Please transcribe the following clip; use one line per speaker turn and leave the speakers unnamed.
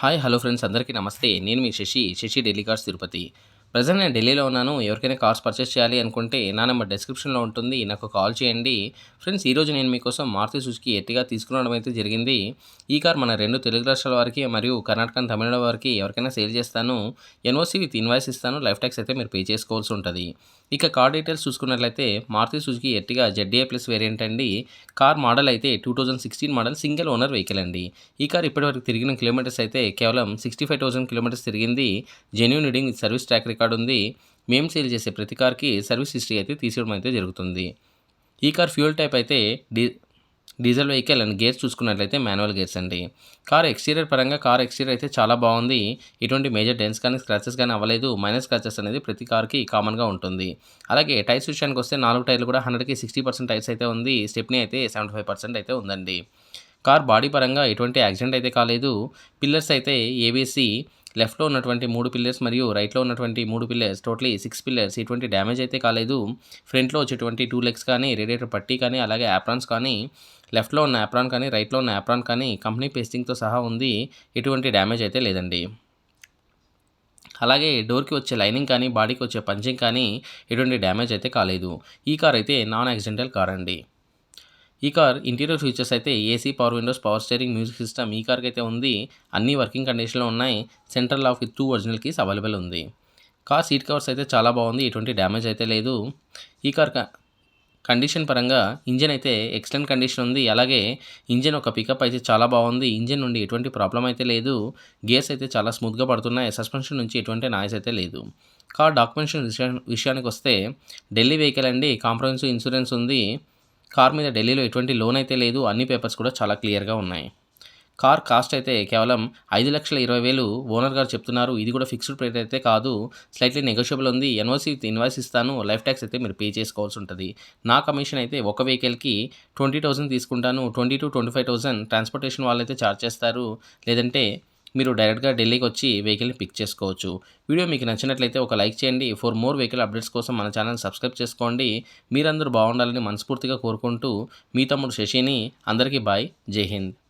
Hi hello friends అందరికీ నమస్తే. నేను మీ శశి శశి ఢిల్లీ కార్స్ తిరుపతి. ప్రజెంట్ నేను ఢిల్లీలో ఉన్నాను. ఎవరికైనా కార్స్ పర్చేస్ చేయాలి అనుకుంటే నా నెంబర్ డిస్క్రిప్షన్లో ఉంటుంది. నాకు కాల్ చేయండి. ఫ్రెండ్స్ ఈరోజు నేను మీకోసం మారుతి సుజుకి ఎట్టిగా తీసుకురావడం అయితే జరిగింది. ఈ కార్ మన రెండు తెలుగు రాష్ట్రాల వారికి మరియు కర్ణాటక తమిళనాడు వారికి ఎవరికైనా సేల్ చేస్తాను. ఎన్ఓసి విత్ ఇన్వాయిస్ ఇస్తాను. లైఫ్ ట్యాక్స్ అయితే మీరు పే చేసుకోవాల్సి ఉంటుంది. ఇక కార్ డీటెయిల్స్ చూసుకున్నట్లయితే Maruti Suzuki Ertiga ZDI plus variant అండి. కార్ మోడల్ అయితే two thousand sixteen model single owner vehicle అండి. ఈ కార్ ఇప్పటివరకు తిరిగిన కిలోమీటర్స్ అయితే కేవలం సిక్స్టీ ఫైవ్ థౌసండ్ కిలోమీటర్స్ తిరిగింది. Genuine reading service track record ఉంది. మేము సేల్ చేసే ప్రతి కార్కి సర్వీస్ హిస్టరీ అయితే తీసుకోవడం అయితే జరుగుతుంది. ఈ కార్ ఫ్యూయల్ టైప్ అయితే D diesel vehicle and gears చూసుకున్నట్లయితే మాన్యువల్ గేర్స్ అండి. కార్ ఎక్స్టీరియర్ పరంగా కార్ ఎక్స్టీరియర్ అయితే చాలా బాగుంది. ఎటువంటి మేజర్ డెన్స్ కానీ స్క్రాచెస్ కానీ అవ్వలేదు. మైనస్ స్క్రాచెస్ అనేది ప్రతి కార్కి కామన్గా ఉంటుంది. అలాగే టైర్స్ విషయానికి వస్తే నాలుగు టైర్లు కూడా హండ్రెడ్కి సిక్స్టీ పర్సెంట్ టైర్స్ అయితే ఉంది. స్టెప్ని అయితే సెవెంటీ ఫైవ్ పర్సెంట్ అయితే ఉందండి. కార్ బాడీ పరంగా ఎటువంటి యాక్సిడెంట్ అయితే కాలేదు. పిల్లర్స్ అయితే ఏబీసీ లెఫ్ట్లో ఉన్నటువంటి మూడు పిల్లర్స్ మరియు రైట్లో ఉన్నటువంటి మూడు పిల్లర్స్ టోటలీ సిక్స్ పిల్లర్స్ ఎటువంటి డ్యామేజ్ అయితే కాలేదు. ఫ్రంట్లో వచ్చేటువంటి టూ లెగ్స్ కానీ రేడియేటర్ పట్టీ కానీ అలాగే యాప్రాన్స్ కానీ లెఫ్ట్లో ఉన్న యాప్రాన్ కానీ రైట్లో ఉన్న యాప్రాన్ కానీ కంపెనీ పేస్టింగ్తో సహా ఉంది. ఎటువంటి డ్యామేజ్ అయితే లేదండి. అలాగే డోర్కి వచ్చే లైనింగ్ కానీ బాడీకి వచ్చే పంచింగ్ కానీ ఎటువంటి డ్యామేజ్ అయితే కాలేదు. ఈ కార్ అయితే నాన్ యాక్సిడెంటల్ కార్ అండి. ఈ కార్ ఇంటీరియర్ ఫీచర్స్ అయితే AC power windows power steering music system ఈ కార్కి అయితే ఉంది. అన్ని వర్కింగ్ కండిషన్లో ఉన్నాయి. Central lock with two original keys available ఉంది. కార్ సీట్ కవర్స్ అయితే చాలా బాగుంది. ఎటువంటి డ్యామేజ్ అయితే లేదు. ఈ కార్ కండిషన్ పరంగా ఇంజన్ అయితే ఎక్సలెంట్ కండిషన్ ఉంది. అలాగే ఇంజన్ ఒక పికప్ అయితే చాలా బాగుంది. ఇంజన్ నుండి ఎటువంటి ప్రాబ్లం అయితే లేదు. గేర్స్ అయితే చాలా స్మూత్గా పడుతున్నాయి. సస్పెన్షన్ నుంచి ఎటువంటి నాయిస్ అయితే లేదు. కార్ డాక్యుమెంటేషన్ విషయా విషయానికి వస్తే ఢిల్లీ వెహికల్ అండి. కాంప్రహెన్సివ్ ఇన్సూరెన్స్ ఉంది. కార్ మీద ఢిల్లీలో ఎటువంటి లోన్ అయితే లేదు అన్ని పేపర్స్ కూడా చాలా క్లియర్గా ఉన్నాయి. కార్ కాస్ట్ అయితే కేవలం ఐదు లక్షల ఇరవై వేలు ఓనర్ గారు చెప్తున్నారు. ఇది కూడా ఫిక్స్డ్ రేట్ అయితే కాదు. స్లైట్లీ నెగోషియబుల్ ఉంది. ఎన్ఓసి ఇన్వాయిస్ ఇస్తాను. లైఫ్ ట్యాక్స్ అయితే మీరు పే చేసుకోవాల్సి ఉంటుంది. నా కమిషన్ అయితే ఒక వెహికల్కి ట్వంటీ థౌసండ్ తీసుకుంటాను. Twenty to twenty five thousand transportation వాళ్ళు అయితే ఛార్జ్ చేస్తారు. లేదంటే మీరు డైరెక్ట్గా ఢిల్లీకి వచ్చి వెహికల్ని పిక్ చేసుకోవచ్చు. వీడియో మీకు నచ్చినట్లయితే ఒక లైక్ చేయండి. ఫర్ మోర్ వెహికల్ అప్డేట్స్ కోసం మన ఛానల్ సబ్స్క్రైబ్ చేసుకోండి. మీరందరూ బాగుండాలని మనస్ఫూర్తిగా కోరుకుంటూ మీ తమ్ముడు శశిని అందరికీ బాయ్. జై హింద్.